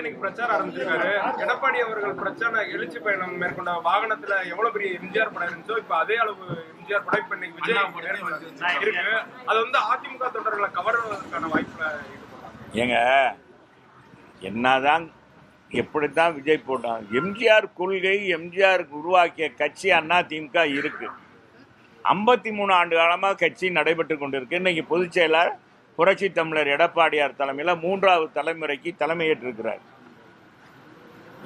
இன்னைக்கு பிரச்சாரம் ஆரம்பிச்சிருக்காரு. எடப்பாடி அவர்கள் பிரச்சார எழுச்சி பயணம் மேற்கொண்ட வாகனத்துல எவ்வளவு பெரிய எம்ஜிஆர் படம் இருந்துச்சோ இப்ப அதே அளவு எம்ஜிஆர் படம் இப்ப இன்னைக்கு விஜய் இருக்கு. அது வந்து அதிமுக தொண்டர்களை கவர்வதற்கான வாய்ப்புல ஏங்க என்னதான் எப்படித்தான் விஜய் போட்டான் எம்ஜிஆர் கொள்கை எம்ஜிஆர் உருவாக்கிய கட்சி அண்ணா திமுக இருக்கு. ஐம்பத்தி மூணு ஆண்டு காலமாக கட்சி நடைபெற்று கொண்டிருக்கு. இன்னைக்கு பொதுச் செயலாளர் புரட்சி தமிழர் எடப்பாடியார் தலைமையில் மூன்றாவது தலைமுறைக்கு தலைமையேற்றிருக்கிறார்.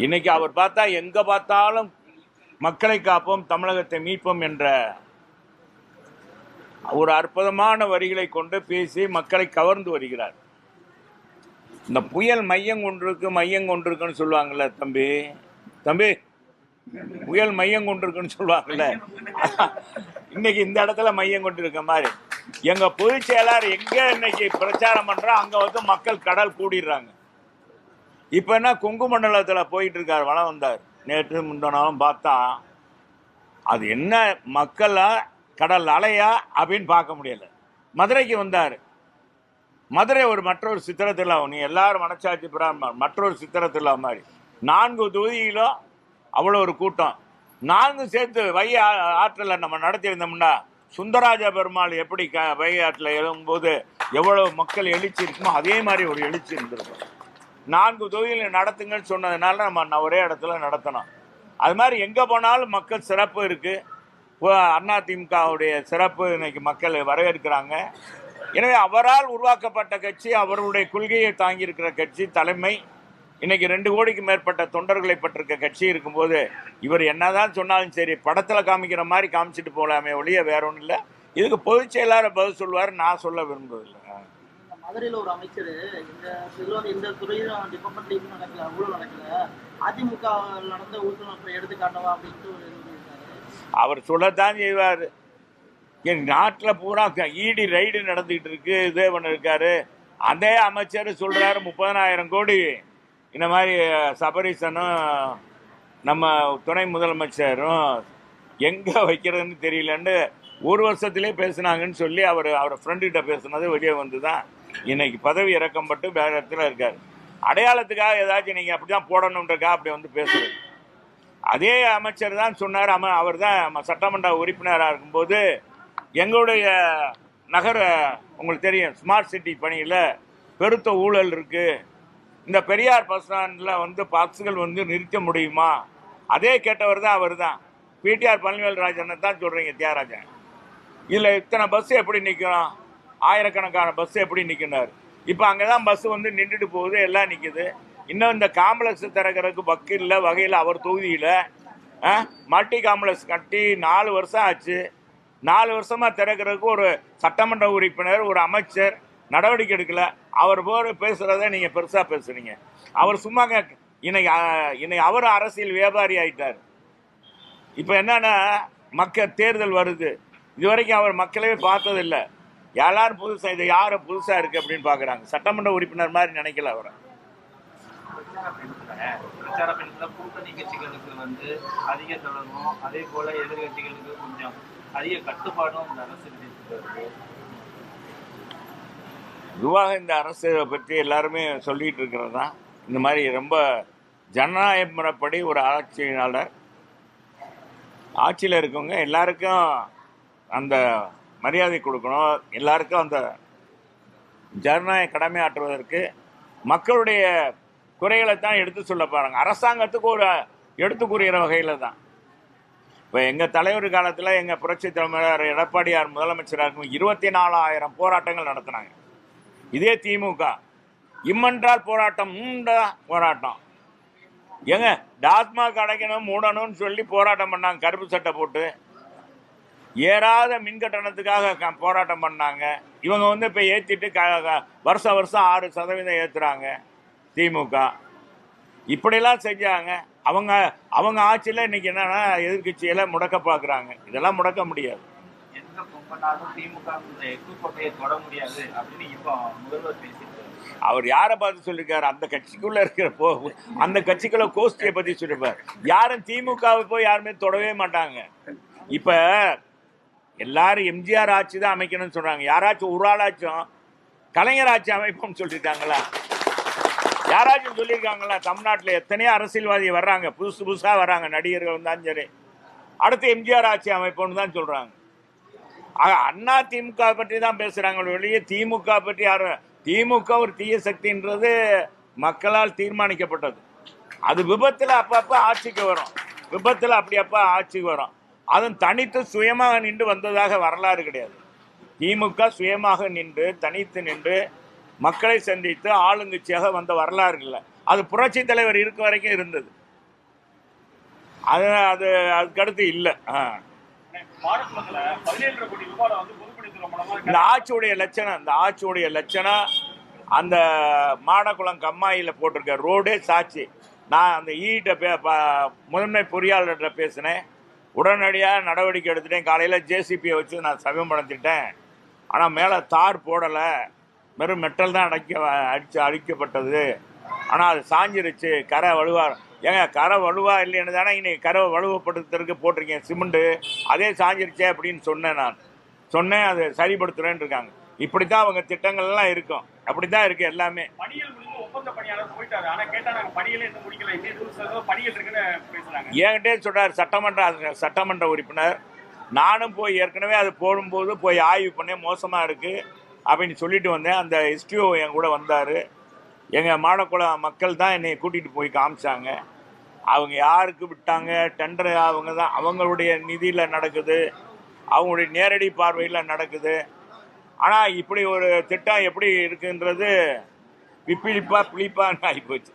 இன்னைக்கு அவர் பார்த்தா எங்க பார்த்தாலும் மக்களை காப்போம் தமிழகத்தை மீட்போம் என்ற ஒரு அற்புதமான வரிகளை கொண்டு பேசி மக்களை கவர்ந்து வருகிறார். இந்த புயல் மையம் கொண்டிருக்கு மையம் கொண்டிருக்குன்னு சொல்லுவாங்கல்ல தம்பி. தம்பி புயல் மையம் கொண்டிருக்குன்னு சொல்லுவாங்கல்ல. இன்னைக்கு இந்த இடத்துல மையம் கொண்டிருக்க மாதிரி. எங்க பொதுச் செயலாளர் எங்க இன்னைக்கு பிரச்சாரம் பண்றோம் அங்க வந்து மக்கள் கடல் கூடிடுறாங்க. இப்ப என்ன கொங்கு மண்டலத்துல போயிட்டு இருக்காரு வளம் வந்தார். நேற்று முந்தனாலும் பார்த்தா அது என்ன மக்களா கடல் அலையா அப்படின்னு பார்க்க முடியல. மதுரைக்கு வந்தார். மதுரை ஒரு மற்றொரு சித்திரத்தில்லா நீ எல்லாரும் மனச்சாட்சி பிராம மற்றொரு சித்திரத்தில்லா மாதிரி. நான்கு தொகுதியிலும் அவ்வளோ ஒரு கூட்டம். நான்கு சேர்த்து வைய ஆற்றலை நம்ம நடத்தியிருந்தோம்னா சுந்தராஜ பெருமாள் எப்படி க வைகாட்டில் எழும்போது எவ்வளவு மக்கள் எழுச்சி இருக்குமோ அதே மாதிரி ஒரு எழுச்சி இருந்திருக்கும். நான்கு தொகுதியில் நடத்துங்கன்னு சொன்னதுனால நம்ம ஒரே இடத்துல நடத்தணும். அது மாதிரி எங்கே போனாலும் மக்கள் சிறப்பு இருக்குது அண்ணா திமுகவுடைய சிறப்பு இன்னைக்கு மக்கள் வரவேற்கிறாங்க. எனவே அவரால் உருவாக்கப்பட்ட கட்சி அவருடைய கொள்கையை தாங்கியிருக்கிற கட்சி தலைமை. இன்னைக்கு ரெண்டு கோடிக்கு மேற்பட்ட தொண்டர்களை பெற்றிருக்க கட்சி இருக்கும்போது இவர் என்னதான் சொன்னாலும் சரி படத்தில் காமிக்கிற மாதிரி காமிச்சிட்டு போகலாமே ஒழிய வேற ஒன்றும் இல்லை. இதுக்கு பொதுச் செயலாளர் பதில் சொல்லுவார் நான் சொல்ல விரும்புவதில்லை. மதுரையில ஒரு அமைச்சர் இந்த இதுல வந்து இந்த துறையிலும் டிபார்ட்மெண்ட் இது நடக்கல ஊழல் நடக்கல. அதிமுக நடந்த அப்புறம் எடுத்து காட்டவா அப்படின்ட்டு ஒரு இது சொல்லியிருக்காரு அவர் சொல்லத்தான் செய்வார். என் நாட்டில் பூரா ஈடி ரைடு நடந்துகிட்டு இருக்கு இதே பண்ணிருக்காரு அதே அமைச்சர் சொல்றாரு முப்பதனாயிரம் கோடி. இந்த மாதிரி சபரீசனும் நம்ம துணை முதலமைச்சரும் எங்கே வைக்கிறதுன்னு தெரியலன்னு ஒரு வருஷத்திலே பேசுனாங்கன்னு சொல்லி அவர் அவர் ஃப்ரெண்டுகிட்ட பேசுனது வெளியே வந்து தான் இன்னைக்கு பதவி இறக்கம் பட்டு வேற இடத்துல இருக்கார். அடையாளத்துக்காக ஏதாச்சும் நீங்கள் அப்படி தான் போடணுன்றக்கா அப்படி வந்து பேசுறது. அதே அமைச்சர் தான் சொன்னார் அம அவர் தான் சட்டமன்ற உறுப்பினராக இருக்கும்போது எங்களுடைய நகர உங்களுக்கு தெரியும் ஸ்மார்ட் சிட்டி பணியில் பெருத்த ஊழல் இருக்குது இந்த பெரியார் பஸ் ஸ்டாண்டில் வந்து பஸ்ஸுகள் வந்து நிறுத்த முடியுமா? அதே கேட்டவர் தான் அவர் தான் பிடிஆர் பழனிவேல் ராஜனை தான் சொல்கிறீங்க தியாகராஜன். இதில் இத்தனை பஸ் எப்படி நிற்கும் ஆயிரக்கணக்கான பஸ் எப்படி நிற்கினார் இப்போ அங்கே தான் பஸ்ஸு வந்து நின்றுட்டு போகுது எல்லாம் நிற்குது இன்னும் இந்த காம்ப்ளெக்ஸ் திறக்கிறதுக்கு வக்கீல்ல வகையில் அவர் தொகுதியில் மல்டி காம்ப்ளெக்ஸ் கட்டி நாலு வருஷம் ஆச்சு. நாலு வருஷமாக திறக்கிறதுக்கு ஒரு சட்டமன்ற உறுப்பினர் ஒரு அமைச்சர் நடவடிக்கை எடுக்கல. அவர் போற பேசுறத நீங்க பெருசா பேசுறீங்க. அவர் சும்மா இன்னைக்கு இன்னைக்கு அவர் அரசியல் வியாபாரி ஆயிட்டார். இப்போ என்னன்னா மக்கள் தேர்தல் வருது. இதுவரைக்கும் அவர் மக்களவே பார்த்ததில்ல. எல்லாரும் புதுசா இது யார் புதுசா இருக்கு அப்படின்னு பாக்குறாங்க. சட்டமன்ற உறுப்பினர் மாதிரி நினைக்கல அவரை. பிரச்சார கூட்டணி கட்சிகளுக்கு வந்து அதிக தொடர்பும் அதே போல எதிர்கட்சிகளுக்கு கொஞ்சம் அதிக கட்டுப்பாடும் இந்த அரசு பொதுவாக இந்த அரசை பற்றி எல்லாருமே சொல்லிட்டு இருக்கிறது தான். இந்த மாதிரி ரொம்ப ஜனநாயக முறைப்படி ஒரு ஆட்சியினாளர் ஆட்சியில் இருக்கவங்க எல்லாருக்கும் அந்த மரியாதை கொடுக்கணும். எல்லாருக்கும் அந்த ஜனநாயக கடமை ஆற்றுவதற்கு மக்களுடைய குறைகளை தான் எடுத்து சொல்ல பாருங்கள் அரசாங்கத்துக்கு ஒரு எடுத்து கூறுகிற வகையில் தான். இப்போ எங்கள் தலைவர் காலத்தில் எங்கள் புரட்சி தலைவர் எடப்பாடியார் முதலமைச்சராக இருக்கும் இருபத்தி நாலாயிரம் போராட்டங்கள் நடத்தினாங்க. இதே திமுக. இம்மன்றால் போராட்டம் உண்டா போராட்டம். ஏங்க டாஸ்மாக் அடைக்கணும் மூடணும்னு சொல்லி போராட்டம் பண்ணாங்க கருப்பு சட்டை போட்டு. ஏறாத மின் கட்டணத்துக்காக க- போராட்டம் பண்ணாங்க. இவங்க வந்து இப்போ ஏற்றிட்டு க க- வருஷம் வருஷம் ஆறு சதவீதம் ஏற்றுறாங்க திமுக. இப்படியெல்லாம் செஞ்சாங்க. அவங்க அவங்க ஆட்சியில் இன்றைக்கி என்னென்னா எதிர்கட்சியில முடக்க பார்க்குறாங்க இதெல்லாம் முடக்க முடியாது. எந்த பொம்பனாலும் திமுக இந்த தொட முடியாது அப்படின்னு இப்போ முதல்வர் பேசிட்டு அவர் யாரை பார்த்து சொல்லியிருக்காரு அந்த கட்சிக்குள்ள இருக்கிற போ அந்த கட்சிக்குள்ள கோஷ்டியை பத்தி சொல்லியிருப்பார் யாரும் திமுகவை போய் யாருமே தொடவே மாட்டாங்க. இப்ப எல்லாரும் எம்ஜிஆர் ஆட்சி தான் அமைக்கணும்னு சொல்றாங்க. யாராச்சும் ஒரு ஆளாச்சும் கலைஞர் ஆட்சி அமைப்போம்னு சொல்லியிருக்காங்களா யாராச்சும் சொல்லியிருக்காங்களா தமிழ்நாட்டில் எத்தனையோ அரசியல்வாதி வர்றாங்க. புதுசு புதுசாக வர்றாங்க. நடிகர்கள் வந்தாலும் சரி. அடுத்து எம்ஜிஆர் ஆட்சி அமைப்போம்னு தான் சொல்கிறாங்க அண்ணா திமுக பற்றி தான் பேசுகிறாங்க வெளியே திமுக பற்றி யாரும் திமுக ஒரு தீய சக்தின்றது மக்களால் தீர்மானிக்கப்பட்டது. அது விபத்தில் அப்பப்போ ஆட்சிக்கு வரும். விபத்தில் அப்படி அப்போ ஆட்சிக்கு வரும். அதுவும் தனித்து சுயமாக நின்று வந்ததாக வரலாறு கிடையாது. திமுக சுயமாக நின்று தனித்து நின்று மக்களை சந்தித்து ஆளுங்கட்சியாக வந்த வரலாறு இல்லை. அது புரட்சி தலைவர் இருக்க வரைக்கும் இருந்தது. அது அது அதுக்கடுத்து இல்லை. இந்த ஆட்சியுடைய லட்சணம் இந்த ஆட்சியுடைய லட்சணம் அந்த மாடக்குளம் கம்மாயில் போட்டிருக்க ரோடே சாட்சி. நான் அந்த ஈட்ட பே ப- முதன்மை பொறியாளர்கிட்ட பேசினேன். உடனடியாக நடவடிக்கை எடுத்துட்டேன். காலையில் ஜேசிபியை வச்சு நான் சமயம் சமயப்படுத்திட்டேன் ஆனால் மேலே தார் போடலை. வெறும் மெட்டல் தான் அடைக்க அடிச்சு அழிக்கப்பட்டது. ஆனால் அது சாஞ்சிருச்சு. கரை வலுவா ஏங்க கரை வலுவா இல்லைன்னு தானே இன்னைக்கு கரை வலுவப்படுத்துறதுக்கு போட்டிருக்கேன் சிமெண்ட்டு அதே சாஞ்சிருச்சே அப்படின்னு சொன்னேன் நான். சொன்னேன் அது சரிப்படுத்துறேன்னு இருக்காங்க. இப்படி தான் அவங்க திட்டங்கள் எல்லாம். இருக்கும் அப்படி தான் இருக்கு எல்லாமே என்கிட்டே சொல்றார் சட்டமன்ற சட்டமன்ற உறுப்பினர். நானும் போய் ஏற்கனவே அது போடும்போது போய் ஆய்வு பண்ணேன் மோசமா இருக்கு அப்படின்னு சொல்லிட்டு வந்தேன். அந்த எஸ்டிஓ என் கூட வந்தார். எங்கள் மாடக்குளம் மக்கள் தான் என்னை கூட்டிகிட்டு போய் காமிச்சாங்க. அவங்க யாருக்கு விட்டாங்க? டெண்டர் அவங்க தான் அவங்களுடைய நிதியில் நடக்குது. அவங்களுடைய நேரடி பார்வையில் நடக்குது. ஆனால் இப்படி ஒரு திட்டம் எப்படி இருக்குன்றது பிப்பிலிப்பா பிளிப்பான்னு ஆகிப்போச்சு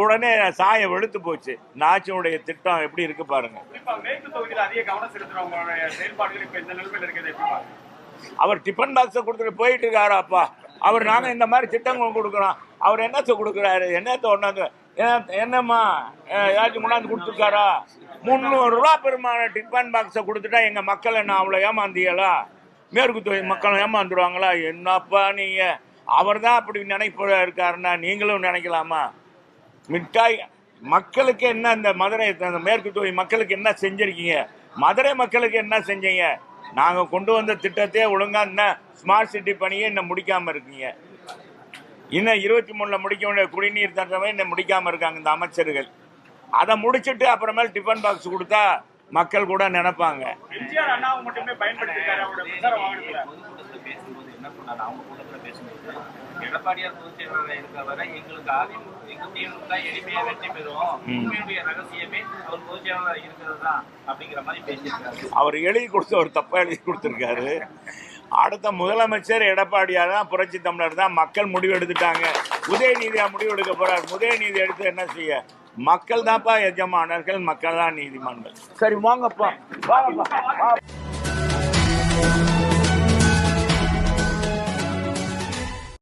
உடனே சாயம் வெளுத்து போச்சு. நாச்சினுடைய திட்டம் எப்படி இருக்கு பாருங்க. அவர் டிஃபன் பாக்ஸை கொடுத்துட்டு போயிட்டு இருக்காரு அப்பா அவர் நாங்க இந்த மாதிரி திட்டங்கள் கொடுக்குறோம். அவர் என்னத்தை கொடுக்குறாரு? என்னத்தை ஒன்றாந்து என்னம்மா? ஏதாச்சும் கொண்டாந்து கொடுத்துருக்காரா? முந்நூறுரூவா பெருமான டிஃபன் பாக்ஸை கொடுத்துட்டா எங்கள் மக்களை என்ன அவ்வளோ ஏமாந்தியலா மேற்கு தொழில் மக்கள் ஏமாந்துருவாங்களா? என்னப்பா நீங்க? அவர் தான் அப்படி நினைப்ப இருக்காருன்னா நீங்களும் நினைக்கலாமா? மிட்டாய் மக்களுக்கு என்ன இந்த மதுரை அந்த மேற்கு தொழில் மக்களுக்கு என்ன செஞ்சிருக்கீங்க? மதுரை மக்களுக்கு என்ன செஞ்சீங்க? நாங்கள் கொண்டு வந்த திட்டத்தையே ஒழுங்காக இன்னும் ஸ்மார்ட் சிட்டி பணியே இன்னும் முடிக்காமல் இருக்கீங்க. இன்னும் இருபத்தி மூணுல முடிக்க வேண்டிய குடிநீர் திட்டமே இன்னும் முடிக்காம இருக்காங்க இந்த அமைச்சர்கள். அதை முடிச்சிட்டு அப்புறமேல் டிஃபன் பாக்ஸ் கொடுத்தா மக்கள் கூட நினைப்பாங்க. எடப்பாடியார் பொதுச் செயலாளர் எங்களுக்கு அதிமுக எங்க எளிமையா வெற்றி உண்மையுடைய ரகசியமே அவர் பொதுச் செயலாளர் இருக்கிறது தான் அப்படிங்கிற மாதிரி பேசியிருக்காரு. அவர் எழுதி கொடுத்து ஒரு தப்பா எழுதி கொடுத்துருக்காரு. அடுத்த முதலமைச்சர் எடப்பாடியார் தான் புரட்சி தமிழர் தான். மக்கள் முடிவு எடுத்துட்டாங்க. உதயநீதியா முடிவு எடுக்க போறார். உதயநீதி எடுத்து என்ன செய்ய? மக்கள் தான்ப்பா எஜமானர்கள் மக்கள் தான் நீதிமான்கள். சரி வாங்கப்பா. வாங்கப்பா.